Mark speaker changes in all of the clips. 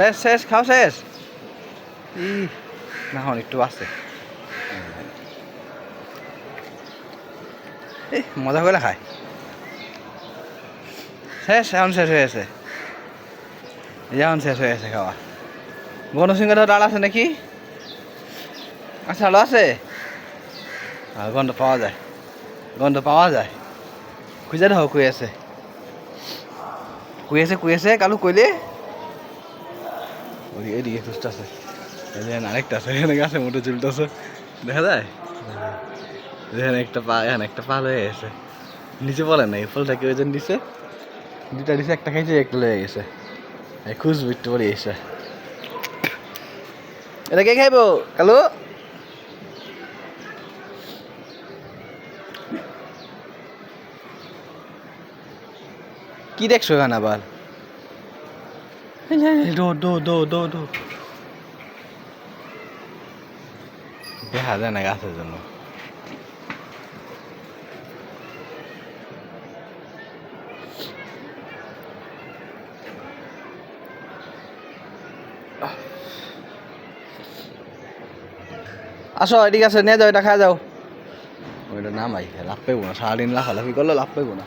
Speaker 1: শেষ শেষ খাও শেষ? ই, না, হন, একটু আছে। মজা করে খায়। শেষ, এখন শেষ হয়ে গেছে। এই এখন শেষ হয়ে গেছে খাওয়া। গণসিংহ ডাল আছে নাকি? আচ্ছা আলো আছে? আর গন্ধ পাওয়া যায়। গন্ধ পাওয়া যায়। খুঁজে দেখো কুই আছে। কুই আছে কুই আছে, কালু, কইলে ওই এদিকে খুঁজতেছে। এখানে আরেকটা আছে, এখানে গাছে মোটে চুলতেছে। দেখা যায়? এখানে একটা পা, এখানে একটা পাল হয়ে গেছে। নিচে বলে নাই, ফুলটা কেউ জন দিছে দুটা দিছে একটা খাইছে, একটা লয়ে গেছে। এই খুঁজবো একটু পরে এসে। এটা কে খাইবো? কালু? কি দেখছ এখানে আবার? দো দো দো দো দো দেখা যায় না গাছের জন্য আসো এদিকে আছে নিয়ে যাও এটা খাওয়া যাও ওইটা নামাই লাভ পেবো না সারাদিন লাফালাফি করলে লাভ পেবো না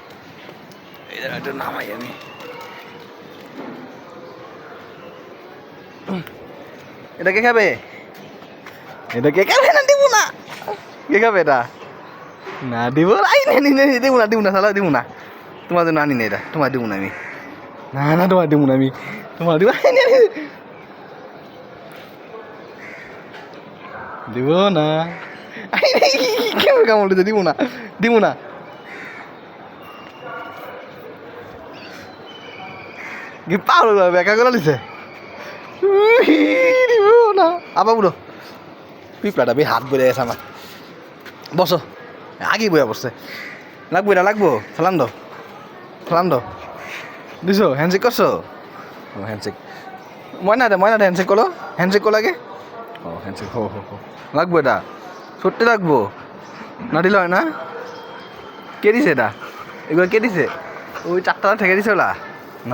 Speaker 1: এই জায়গাটা নামাই আমি এটা কে খাবে? এটা কে খাবে? না, দিব না। কে খাবে এটা? না, দিব আই, নে নে নে দিব না দিব না সালা দিব না। তোমার জন্য আনি না এটা। তোমার দিব না আমি। না না, তোমার দিব না আমি। তোমার দিব আই দিব না। কেমন কামড় দিব না। দিব না। কি পাগল বেকা করে দিব না। আবার বুড়ো পিঁপড়াটা বে হাত বেড়ে গেছে আমার। বসো আগে বইয়া বসছে। লাগবো এটা, লাগবো ফেলাম দো ফেলাম দো দিছো হ্যান্ডশেক করছ? হ্যান্ডশেক ময়না দে ময়না দে হ্যান্ডশেক করো হ্যান্ডশেক করো আগে। ও হ্যান্ডশেক হো হো হো। লাগবো এটা, সত্যি লাগবো। না দিল হয় না? কে দিছে এটা? এগুলো কে দিছে? ওই চারটা ঠেকে দিছে ওলা? ন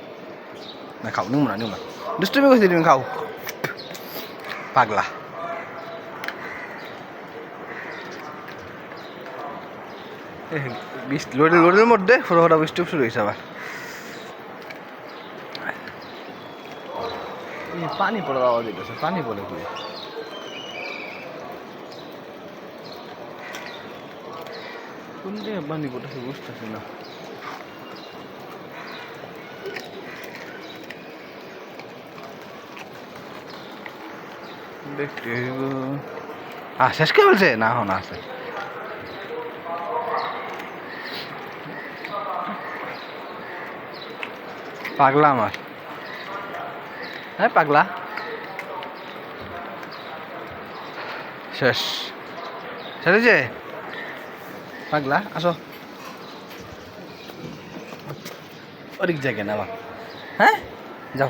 Speaker 1: না খাও নিমু না নিমু না দুষ্টুমি করছি তুমি খাও পাগলা লোডের লোডের মধ্যে ফোটা ফোটা বৃষ্টি শুরু হয়েছে আবার পানি পড়ার আওয়াজ দিতেছে পানি পড়ে কই কোন জায়গায় পানি পড়তেছে বুঝতেছি না দেখতে। কে বলছে? না হন আছে। পাগলা আমার। হ্যাঁ পাগলা। শেষ। হয়েছে পাগলা, আসো। অনেক জায়গায় না হ্যাঁ? যাও।